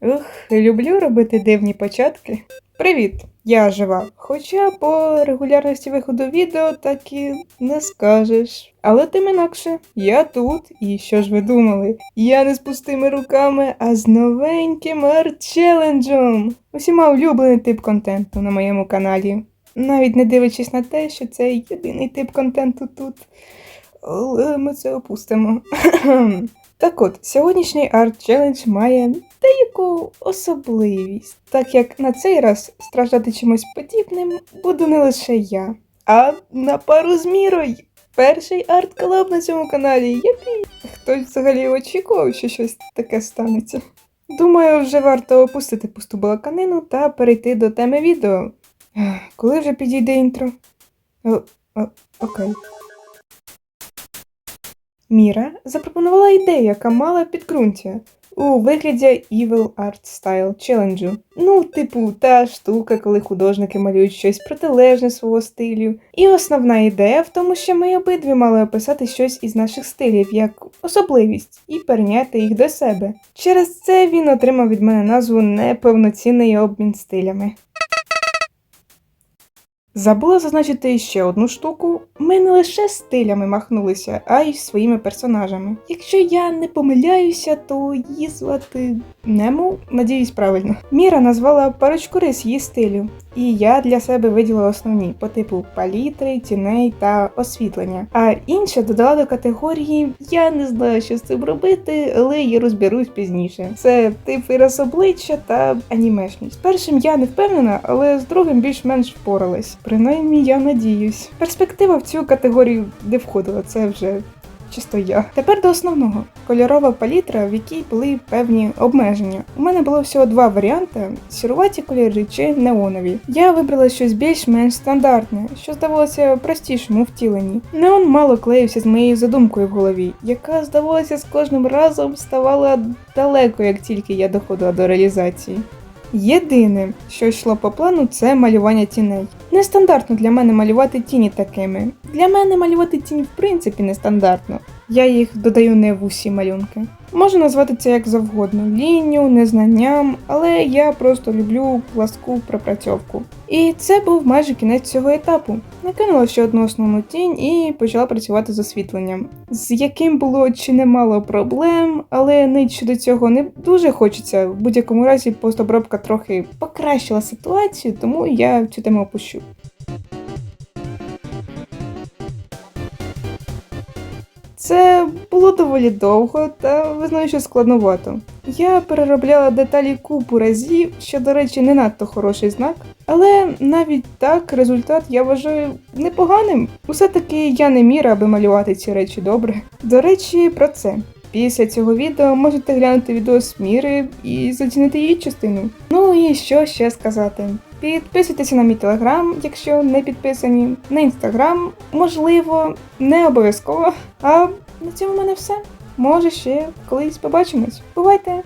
Ух, люблю робити дивні початки. Привіт, я жива. Хоча по регулярності виходу відео так і не скажеш. Але тим інакше, я тут, і що ж ви думали? Я не з пустими руками, а з новеньким арт-челенджем. Усіма улюблений тип контенту на моєму каналі. Навіть не дивлячись на те, що це єдиний тип контенту тут. Але ми це опустимо. Так от, сьогоднішній арт челендж має деяку особливість, так як на цей раз страждати чимось подібним буду не лише я, а на пару з мірою. Перший арт-колаб на цьому каналі. Єпі! Хтось взагалі очікував, що щось таке станеться. Думаю, вже варто опустити пусту балаканину та перейти до теми відео. Коли вже підійде інтро? О, о, окей. Міра запропонувала ідею, яка мала підґрунтя у вигляді Evil Art Style Challenge. Ну, типу, та штука, коли художники малюють щось протилежне свого стилю. І основна ідея в тому, що ми обидві мали описати щось із наших стилів як особливість і перейняти їх до себе. Через це він отримав від мене назву неповноцінний обмін стилями. Забула зазначити ще одну штуку. Ми не лише стилями махнулися, а й своїми персонажами. Якщо я не помиляюся, то її звати Нему, надіюсь, правильно. Міра назвала парочку рис її стилю, і я для себе виділила основні по типу палітри, тіней та освітлення. А інше додала до категорії Я не знаю, що з цим робити, але я розберусь пізніше. Це тип вираз обличчя та анімешність. З першим я не впевнена, але з другим більш-менш впоралась. Принаймні, я надіюсь. Перспектива в цю категорію не входила, це вже чисто я. Тепер до основного: кольорова палітра, в якій були певні обмеження. У мене було всього два варіанти: сіруваті кольори чи неонові. Я вибрала щось більш-менш стандартне, що здавалося простішим у втіленні. Неон мало клеївся з моєю задумкою в голові, яка, здавалося, з кожним разом ставала далеко, як тільки я доходила до реалізації. Єдине, що йшло по плану, це малювання тіней. Нестандартно для мене малювати тіні такими. Для мене малювати тіні в принципі нестандартно. Я їх додаю не в усі малюнки. Можу назвати це як завгодно лінію, незнанням, але я просто люблю пласку пропрацьовку. І це був майже кінець цього етапу. Накинула ще одну основну тінь і почала працювати з освітленням, з яким було чи немало проблем, але нить щодо цього не дуже хочеться. В будь-якому разі постобробка трохи покращила ситуацію, тому я цю тему опущу. Це було доволі довго та визнаю, що складновато. Я переробляла деталі купу разів, що, до речі, не надто хороший знак, але навіть так результат я вважаю непоганим. Усе таки я не міра, аби малювати ці речі добре. До речі, про це. Після цього відео можете глянути відео з Міри і зацінити її частину. Ну і що ще сказати? Підписуйтеся на мій телеграм, якщо не підписані, на інстаграм, можливо, не обов'язково. А на цьому в мене все. Може ще колись побачимось. Бувайте!